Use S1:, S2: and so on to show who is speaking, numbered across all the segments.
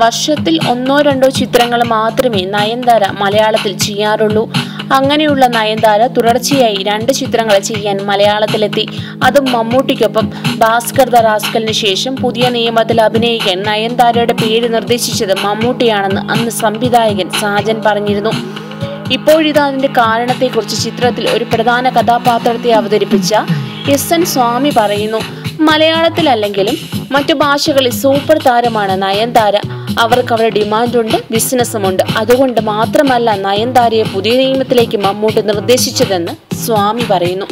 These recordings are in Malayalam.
S1: വർഷത്തിൽ ഒന്നോ രണ്ടോ ചിത്രങ്ങൾ മാത്രമേ നയൻതാര മലയാളത്തിൽ ചെയ്യാറുള്ളൂ. അങ്ങനെയുള്ള നയൻതാര തുടർച്ചയായി രണ്ട് ചിത്രങ്ങൾ ചെയ്യാൻ മലയാളത്തിലെത്തി. അതും മമ്മൂട്ടിക്കൊപ്പം. ഭാസ്കർ ദ റാസ്കലിന് ശേഷം പുതിയ നിയമത്തിൽ അഭിനയിക്കാൻ നയൻതാരയുടെ പേര് നിർദ്ദേശിച്ചത് മമ്മൂട്ടിയാണെന്ന് അന്ന് സംവിധായകൻ സാജൻ പറഞ്ഞിരുന്നു. ഇപ്പോഴിതാ അതിന്റെ കാരണത്തെക്കുറിച്ച് ചിത്രത്തിൽ ഒരു പ്രധാന കഥാപാത്രത്തെ അവതരിപ്പിച്ച എസ് എൻ സ്വാമി പറയുന്നു. മലയാളത്തിലല്ലെങ്കിലും മറ്റു ഭാഷകളിൽ സൂപ്പർ താരമാണ് നയൻതാര. അവർക്ക് അവരുടെ ഡിമാൻഡുണ്ട് ബിസിനസ്സുമുണ്ട്. അതുകൊണ്ട് മാത്രമല്ല നയൻതാരയെ പുതിയ നിയമത്തിലേക്ക് മമ്മൂട്ടി നിർദ്ദേശിച്ചതെന്ന് സ്വാമി പറയുന്നു.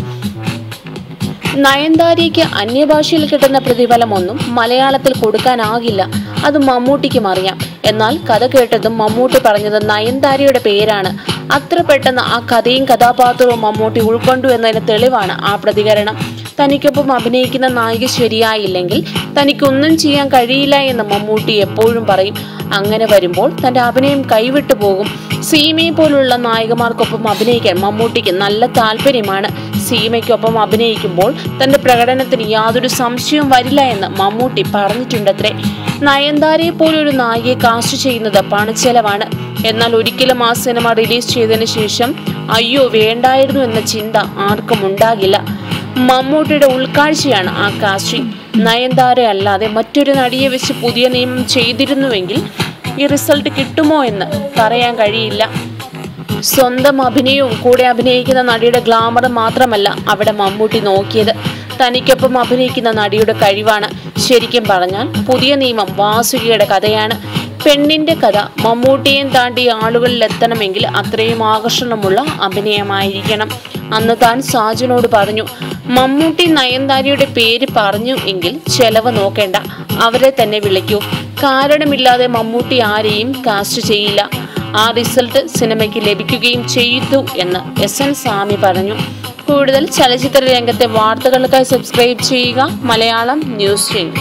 S1: നയൻതാരയ്ക്ക് അന്യഭാഷയിൽ കിട്ടുന്ന പ്രതിഫലമൊന്നും മലയാളത്തിൽ കൊടുക്കാനാകില്ല. അത് മമ്മൂട്ടിക്കും അറിയാം. എന്നാൽ കഥ കേട്ടതും മമ്മൂട്ടി പറഞ്ഞത് നയൻതാരയുടെ പേരാണ്. അത്ര പെട്ടെന്ന് ആ കഥയും കഥാപാത്രവും മമ്മൂട്ടി ഉൾക്കൊണ്ടു എന്നതിന് തെളിവാണ് ആ പ്രതികരണം. തനിക്കൊപ്പം അഭിനയിക്കുന്ന നായിക ശരിയായില്ലെങ്കിൽ തനിക്കൊന്നും ചെയ്യാൻ കഴിയില്ല എന്ന് മമ്മൂട്ടി എപ്പോഴും പറയും. അങ്ങനെ വരുമ്പോൾ തന്റെ അഭിനയം കൈവിട്ടു പോകും. സീമയെ പോലുള്ള നായികമാർക്കൊപ്പം അഭിനയിക്കാൻ മമ്മൂട്ടിക്ക് നല്ല താല്പര്യമാണ്. സീമയ്ക്കൊപ്പം അഭിനയിക്കുമ്പോൾ തന്റെ പ്രകടനത്തിന് യാതൊരു സംശയവും വരില്ല എന്ന് മമ്മൂട്ടി പറഞ്ഞിട്ടുണ്ടത്രേ. നയൻതാരയെ പോലൊരു നായികയെ കാസ്റ്റ് ചെയ്യുന്നത് പണച്ചെലവാണ് എന്നാൽ ഒരിക്കലും ആ സിനിമ റിലീസ് ചെയ്തതിനു ശേഷം അയ്യോ വേണ്ടായിരുന്നു എന്ന ചിന്ത ആർക്കും ഉണ്ടാകില്ല. മമ്മൂട്ടിയുടെ ഉൾക്കാഴ്ചയാണ് ആ കാസ്റ്റിംഗ് നയൻതാര അല്ലാതെ മറ്റൊരു നടിയെ വെച്ച് പുതിയ നിയമം ചെയ്തിരുന്നുവെങ്കിൽ ഈ റിസൾട്ട് കിട്ടുമോ എന്ന് പറയാൻ കഴിയില്ല. സ്വന്തം അഭിനയവും കൂടെ അഭിനയിക്കുന്ന നടിയുടെ ഗ്ലാമർ മാത്രമല്ല അവിടെ മമ്മൂട്ടി നോക്കിയത്. തനിക്കൊപ്പം അഭിനയിക്കുന്ന നടിയുടെ കഴിവാണ്. ശരിക്കും പറഞ്ഞാൽ പുതിയ നിയമം വാസുകിയുടെ കഥയാണ്. പെണ്ണിന്റെ കഥ മമ്മൂട്ടിയെയും താണ്ടി ആളുകളിൽ എത്തണമെങ്കിൽ അത്രയും ആകർഷണമുള്ള അഭിനയമായിരിക്കണം. അന്ന് താൻ സാജുനോട് പറഞ്ഞു മമ്മൂട്ടി നയൻതാരയുടെ പേര് പറഞ്ഞു എങ്കിൽ ചെലവ് നോക്കേണ്ട. അവരെ തന്നെ വിളിക്കൂ. കാരണമില്ലാതെ മമ്മൂട്ടി ആരെയും കാസ്റ്റ് ചെയ്യില്ല. ആ റിസൾട്ട് സിനിമയ്ക്ക് ലഭിക്കുകയും ചെയ്തു എന്ന് എസ് എൻ സ്വാമി പറഞ്ഞു. കൂടുതൽ ചലച്ചിത്ര രംഗത്തെ വാർത്തകൾക്കായി സബ്സ്ക്രൈബ് ചെയ്യുക. മലയാളം ന്യൂസ് ചെയ്യും